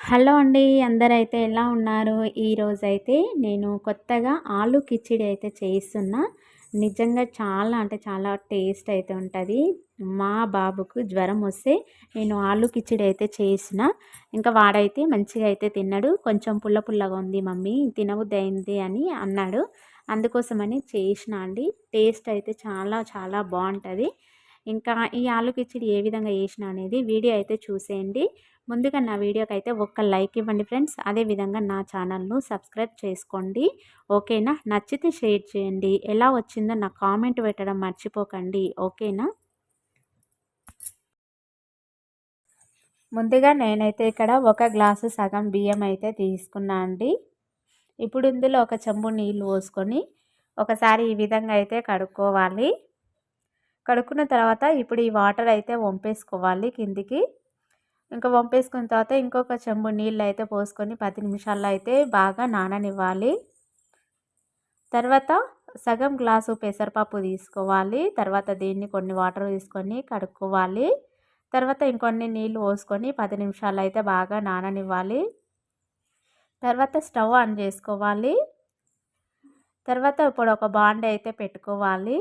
Hello అండి అందరైతే ఎలా ఉన్నారు? ఈరోజైతే నేను కొత్తగా ఆలు కిచిడి అయితే చేస్తున్నా. నిజంగా చాలా అంటే చాలా టేస్ట్ అయితే ఉంటుంది. మా బాబుకు జ్వరం వస్తే నేను ఆలు కిచిడి అయితే చేసిన. ఇంకా వాడైతే మంచిగా అయితే తిన్నాడు. కొంచెం పుల్ల పుల్లగా ఉంది మమ్మీ తినబుద్ది అయింది అని అన్నాడు. అందుకోసమని చేసిన అండి. టేస్ట్ అయితే చాలా చాలా బాగుంటుంది. ఇంకా ఈ ఆలు కిచిడి ఏ విధంగా చేసిన అనేది వీడియో అయితే చూసేయండి. ముందుగా నా వీడియోకి అయితే ఒక్క లైక్ ఇవ్వండి ఫ్రెండ్స్. అదేవిధంగా నా ఛానల్ను సబ్స్క్రైబ్ చేసుకోండి. ఓకేనా? నచ్చితే షేర్ చేయండి. ఎలా వచ్చిందో నా కామెంట్ పెట్టడం మర్చిపోకండి. ఓకేనా? ముందుగా నేనైతే ఇక్కడ ఒక గ్లాసు సగం బియ్యం అయితే తీసుకున్నా అండి. ఇప్పుడు ఇందులో ఒక చెంబు నీళ్ళు పోసుకొని ఒకసారి ఈ విధంగా అయితే కడుక్కోవాలి. కడుక్కున్న తర్వాత ఇప్పుడు ఈ వాటర్ అయితే వంపేసుకోవాలి కిందికి. ఇంకా వంపేసుకున్న తర్వాత ఇంకొక చెంబు నీళ్ళు అయితే పోసుకొని పది నిమిషాల్లో అయితే బాగా నాననివ్వాలి. తర్వాత సగం గ్లాసు పెసరపప్పు తీసుకోవాలి. తర్వాత దీన్ని కొన్ని వాటర్ తీసుకొని కడుక్కోవాలి. తర్వాత ఇంకొన్ని నీళ్ళు పోసుకొని పది నిమిషాలు అయితే బాగా నాననివ్వాలి. తర్వాత స్టవ్ ఆన్ చేసుకోవాలి. తర్వాత ఇప్పుడు ఒక బాండ్ అయితే పెట్టుకోవాలి.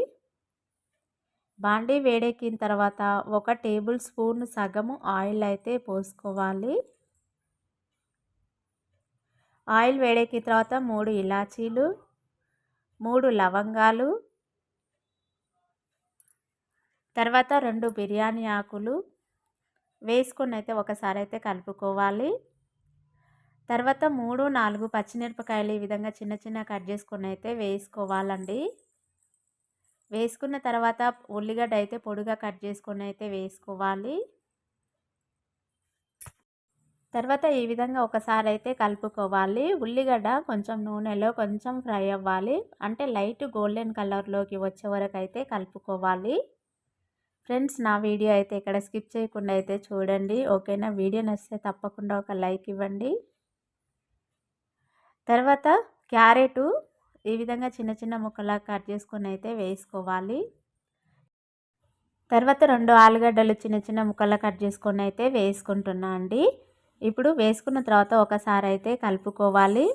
బాండీ వేడెక్కిన తర్వాత ఒక టేబుల్ స్పూన్ సగము ఆయిల్ అయితే పోసుకోవాలి. ఆయిల్ వేడెక్కిన తర్వాత మూడు ఇలాచీలు మూడు లవంగాలు తర్వాత రెండు బిర్యానీ ఆకులు వేసుకొని అయితే ఒకసారి అయితే కలుపుకోవాలి. తర్వాత మూడు నాలుగు పచ్చిమిరపకాయలు ఈ విధంగా చిన్న చిన్న కట్ చేసుకొని అయితే వేసుకోవాలండి. వేసుకున్న తర్వాత ఉల్లిగడ్డ అయితే పొడిగా కట్ చేసుకొని అయితే వేసుకోవాలి. తర్వాత ఈ విధంగా ఒకసారి అయితే కలుపుకోవాలి. ఉల్లిగడ్డ కొంచెం నూనెలో కొంచెం ఫ్రై అవ్వాలి. అంటే లైట్ గోల్డెన్ కలర్లోకి వచ్చే వరకు అయితే కలుపుకోవాలి. ఫ్రెండ్స్ నా వీడియో అయితే ఇక్కడ స్కిప్ చేయకుండా అయితే చూడండి. ఓకేనా? వీడియో నచ్చితే తప్పకుండా ఒక లైక్ ఇవ్వండి. తర్వాత క్యారెటు ఈ విధంగా చిన్న చిన్న ముక్కలా కట్ చేసుకొని అయితే వేసుకోవాలి. తర్వాత రెండు ఆలుగడ్డలు చిన్న చిన్న ముక్కలా కట్ చేసుకొని అయితే వేసుకుంటున్నా అండి. ఇప్పుడు వేసుకున్న తర్వాత ఒకసారి అయితే కలుపుకోవాలి.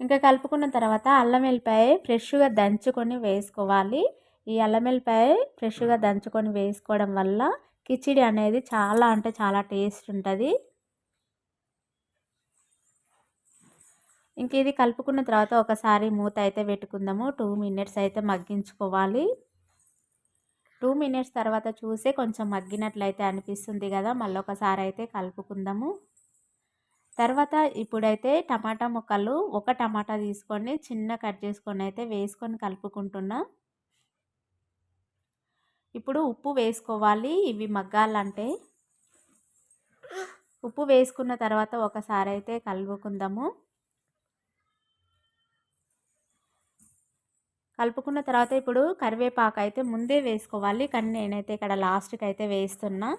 ఇంకా కలుపుకున్న తర్వాత అల్లం వెల్లిపాయ ఫ్రెష్గా దంచుకొని వేసుకోవాలి. ఈ అల్లం వెల్లిపాయ ఫ్రెష్గా దంచుకొని వేసుకోవడం వల్ల కిచిడి అనేది చాలా అంటే చాలా టేస్ట్ ఉంటుంది. ఇంక ఇది కలుపుకున్న తర్వాత ఒకసారి మూత అయితే పెట్టుకుందాము. టూ మినిట్స్ అయితే మగ్గించుకోవాలి. టూ మినిట్స్ తర్వాత చూసే కొంచెం మగ్గినట్లయితే అనిపిస్తుంది కదా. మళ్ళీ ఒకసారి అయితే కలుపుకుందాము. తర్వాత ఇప్పుడైతే టమాటా ముక్కలు ఒక టమాటా తీసుకొని చిన్న కట్ చేసుకొని అయితే వేసుకొని కలుపుకుంటున్నా. ఇప్పుడు ఉప్పు వేసుకోవాలి. ఇవి మగ్గాలంటే ఉప్పు వేసుకున్న తర్వాత ఒకసారి అయితే కలుపుకుందాము. కలుపుకున్న తర్వాత ఇప్పుడు కరివేపాకు అయితే ముందే వేసుకోవాలి. కానీ నేనైతే ఇక్కడ లాస్ట్కి అయితే వేస్తున్నా.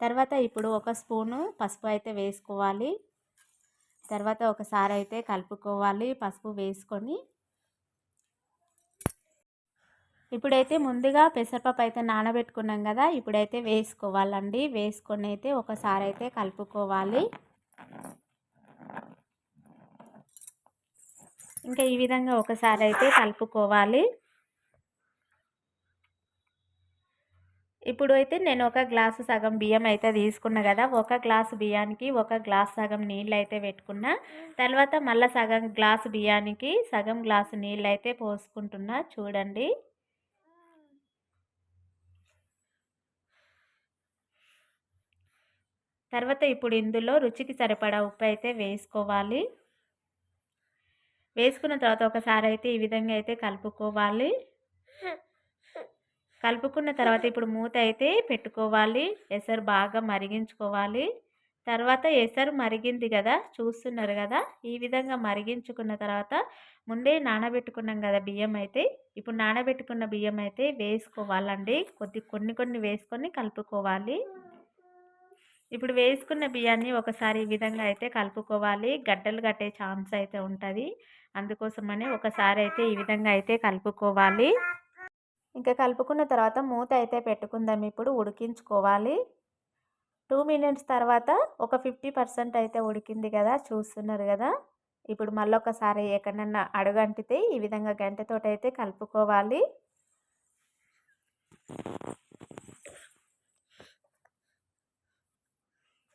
తర్వాత ఇప్పుడు ఒక స్పూను పసుపు అయితే వేసుకోవాలి. తర్వాత ఒకసారి అయితే కలుపుకోవాలి పసుపు వేసుకొని. ఇప్పుడైతే ముందుగా పెసరపప్పు అయితే నానబెట్టుకున్నాం కదా ఇప్పుడైతే వేసుకోవాలండి. వేసుకొని అయితే ఒకసారి అయితే కలుపుకోవాలి. ఇంకా ఈ విధంగా ఒకసారి అయితే కలుపుకోవాలి. ఇప్పుడు అయితే నేను ఒక గ్లాసు సగం బియ్యం అయితే తీసుకున్నా కదా ఒక గ్లాసు బియ్యానికి ఒక గ్లాస్ సగం నీళ్ళు అయితే పెట్టుకున్నా తర్వాత మళ్ళీ సగం గ్లాసు బియ్యానికి సగం గ్లాసు నీళ్ళు అయితే పోసుకుంటున్నా చూడండి. తర్వాత ఇప్పుడు ఇందులో రుచికి సరిపడా ఉప్పు అయితే వేసుకోవాలి. వేసుకున్న తర్వాత ఒకసారి అయితే ఈ విధంగా అయితే కలుపుకోవాలి. కలుపుకున్న తర్వాత ఇప్పుడు మూత అయితే పెట్టుకోవాలి. ఎసరు బాగా మరిగించుకోవాలి. తర్వాత ఎసరు మరిగింది కదా చూస్తున్నారు కదా ఈ విధంగా మరిగించుకున్న తర్వాత ముందే నానబెట్టుకున్నాం కదా బియ్యం అయితే ఇప్పుడు నానబెట్టుకున్న బియ్యం అయితే వేసుకోవాలండి. కొద్ది కొన్ని కొన్ని వేసుకొని కలుపుకోవాలి. ఇప్పుడు వేసుకున్న బియ్యాన్ని ఒకసారి ఈ విధంగా అయితే కలుపుకోవాలి. గడ్డలు కట్టే ఛాన్స్ అయితే ఉంటుంది. అందుకోసమని ఒకసారి అయితే ఈ విధంగా అయితే కలుపుకోవాలి. ఇంకా కలుపుకున్న తర్వాత మూత అయితే పెట్టుకుందాం. ఇప్పుడు ఉడికించుకోవాలి. టూ మినిట్స్ తర్వాత ఒక ఫిఫ్టీ పర్సెంట్ అయితే ఉడికింది కదా చూస్తున్నారు కదా. ఇప్పుడు మళ్ళొకసారి ఎక్కడన్నా అడుగంటితే ఈ విధంగా గంటతోటి అయితే కలుపుకోవాలి.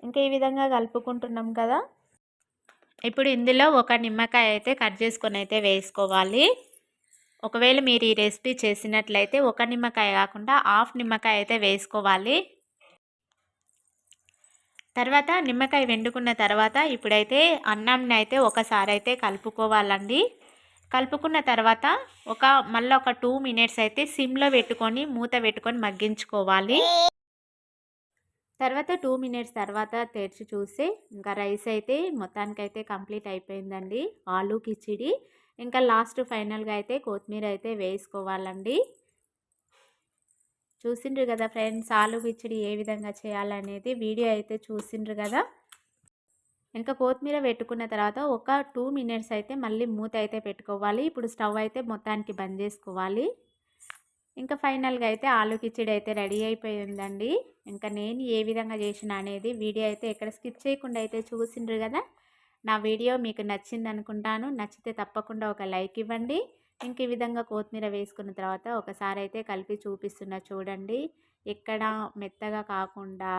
ఇంకా ఈ విధంగా కలుపుకుంటున్నాం కదా. ఇప్పుడు ఇందులో ఒక నిమ్మకాయ అయితే కట్ చేసుకొని అయితే వేసుకోవాలి. ఒకవేళ మీరు ఈ రెసిపీ చేసినట్లయితే ఒక నిమ్మకాయ కాకుండా హాఫ్ నిమ్మకాయ అయితే వేసుకోవాలి. తర్వాత నిమ్మకాయ వెండుకున్న తర్వాత ఇప్పుడైతే అన్నంని అయితే ఒకసారి అయితే కలుపుకోవాలండి. కలుపుకున్న తర్వాత ఒక మళ్ళీ ఒక టూ మినిట్స్ అయితే సిమ్లో పెట్టుకొని మూత పెట్టుకొని మగ్గించుకోవాలి. తర్వాత టూ మినిట్స్ తర్వాత తెరిచి చూస్తే ఇంకా రైస్ అయితే మొత్తానికైతే కంప్లీట్ అయిపోయిందండి. ఆలు కిచిడి ఇంకా లాస్ట్ ఫైనల్గా అయితే కొత్తిమీర అయితే వేసుకోవాలండి. చూసిండ్రు కదా ఫ్రెండ్స్ ఆలు కిచిడి ఏ విధంగా చేయాలనేది వీడియో అయితే చూసిండ్రు కదా. ఇంకా కొత్తిమీర పెట్టుకున్న తర్వాత ఒక టూ మినిట్స్ అయితే మళ్ళీ మూత అయితే పెట్టుకోవాలి. ఇప్పుడు స్టవ్ అయితే మొత్తానికి బంద్ చేసుకోవాలి. ఇంకా ఫైనల్గా అయితే ఆలు కిచిడి అయితే రెడీ అయిపోయిందండి. ఇంకా నేను ఏ విధంగా చేసిన అనేది వీడియో అయితే ఎక్కడ స్కిప్ చేయకుండా అయితే చూసిండ్రు కదా? నా వీడియో మీకు నచ్చింది అనుకుంటాను. నచ్చితే తప్పకుండా ఒక లైక్ ఇవ్వండి. ఇంక ఈ విధంగా కొత్తిమీర వేసుకున్న తర్వాత ఒకసారి అయితే కలిపి చూపిస్తున్నా చూడండి. ఎక్కడ మెత్తగా కాకుండా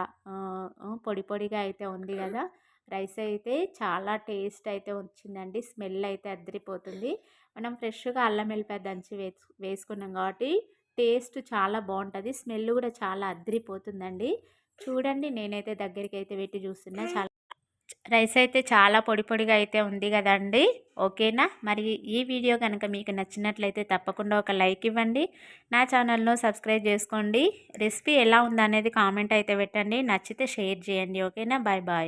పొడి పొడిగా అయితే ఉంది కదా? రైస్ అయితే చాలా టేస్ట్ అయితే వచ్చిందండి. స్మెల్ అయితే అద్దరిపోతుంది మనం ఫ్రెష్గా అల్లం వెల్లిపాయ దంచి వేసుకున్నాం కాబట్టి టేస్ట్ చాలా బాగుంటుంది స్మెల్ కూడా చాలా అద్దరిపోతుందండి చూడండి నేనైతే దగ్గరికి అయితే పెట్టి చూస్తున్నా. చాలా రైస్ అయితే చాలా పొడి పొడిగా అయితే ఉంది కదండి. ఓకేనా? మరి ఈ వీడియో కనుక మీకు నచ్చినట్లయితే తప్పకుండా ఒక లైక్ ఇవ్వండి. నా ఛానల్ను సబ్స్క్రైబ్ చేసుకోండి. రెసిపీ ఎలా ఉందనేది కామెంట్ అయితే పెట్టండి. నచ్చితే షేర్ చేయండి. ఓకేనా? Bye bye.